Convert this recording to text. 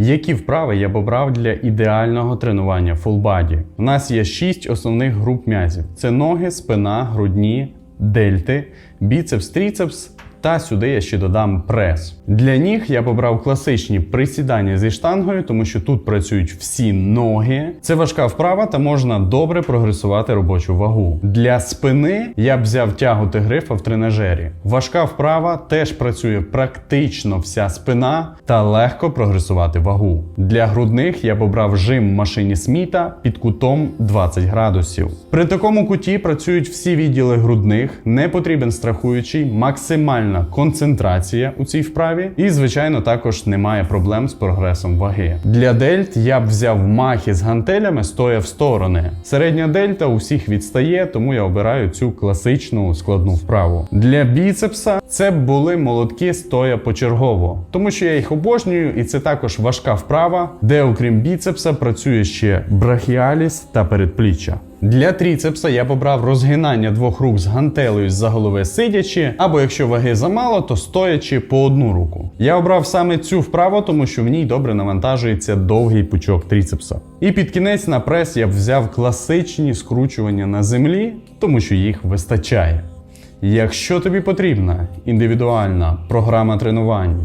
Які вправи я б обрав для ідеального тренування фулбаді? У нас є шість основних груп м'язів: це ноги, спина, грудні, дельти, біцепс, тріцепс. Та сюди я ще додам прес. Для ніг я б обрав класичні присідання зі штангою, тому що тут працюють всі ноги. Це важка вправа та можна добре прогресувати робочу вагу. Для спини я б взяв тягу тигрифа в тренажері. Важка вправа теж працює практично вся спина та легко прогресувати вагу. Для грудних я б обрав жим в машині Сміта під кутом 20 градусів. При такому куті працюють всі відділи грудних, не потрібен страхуючий, максимальна концентрація у цій вправі, і, звичайно, також немає проблем з прогресом ваги. Для дельт я б взяв махи з гантелями стоя в сторони. Середня дельта у всіх відстає, тому я обираю цю класичну складну вправу. Для біцепса це були молотки стоя почергово, тому що я їх обожнюю, і це також важка вправа, де, окрім біцепса, працює ще брахіаліс та передпліччя. Для тріцепса я побрав розгинання двох рук з гантелею з-за голови сидячи, або якщо ваги замало, то стоячи по одну руку. Я обрав саме цю вправу, тому що в ній добре навантажується довгий пучок тріцепса. І під кінець на прес я взяв класичні скручування на землі, тому що їх вистачає. Якщо тобі потрібна індивідуальна програма тренувань,